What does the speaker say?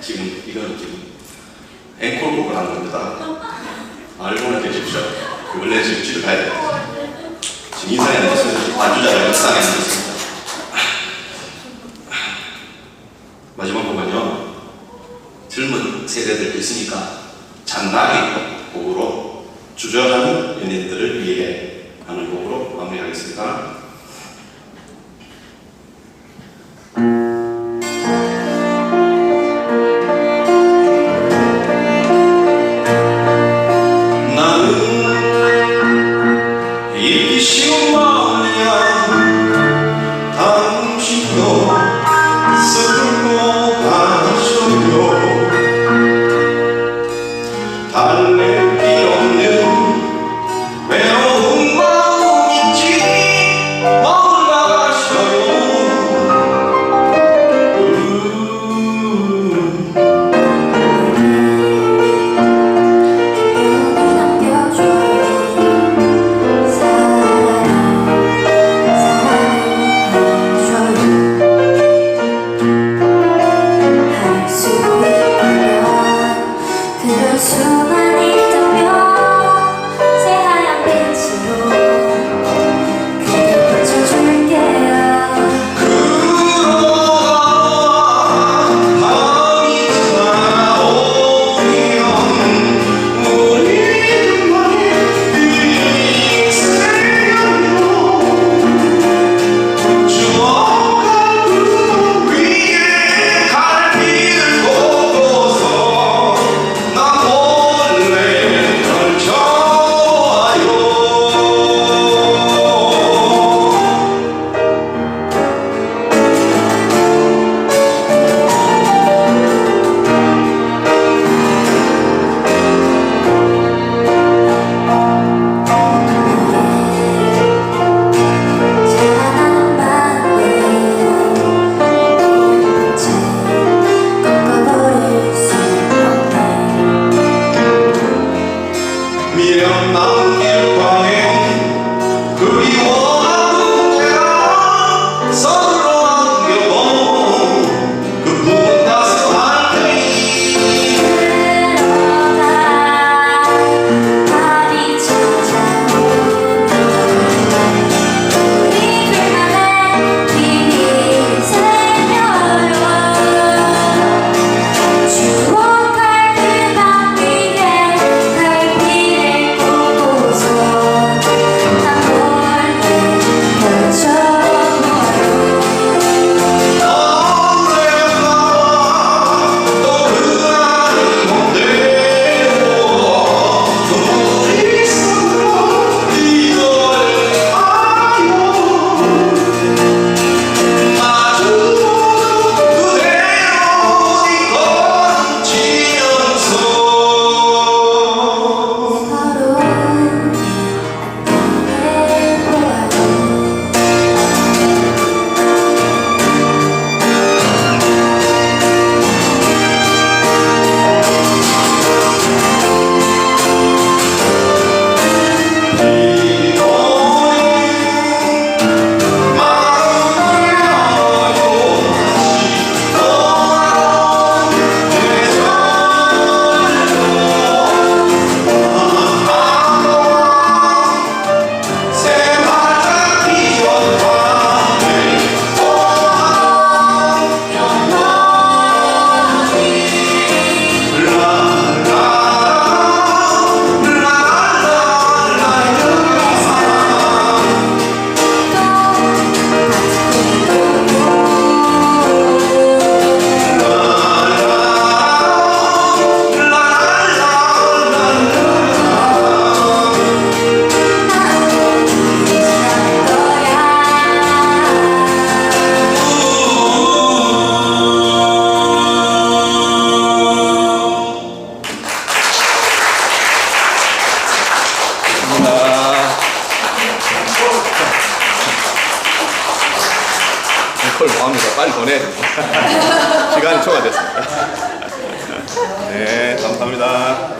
지금 이거는 지금 앵콜 곡을 하는 겁니다. 알고는 계십시오. 원래 지금 집에 가야 돼요. 지금 안 됐어요. 반주자가 일상에 안 됐습니다. 마지막 곡은요. 젊은 세대들 있으니까 잔나비 곡으로 주저하는 연인들을 위해 하는 곡으로 마무리하겠습니다. 英雄啊！yang 雨 콜 뭐합니다. 빨리 보내야 됩니다. 시간이 초과됐습니다. 네, 감사합니다.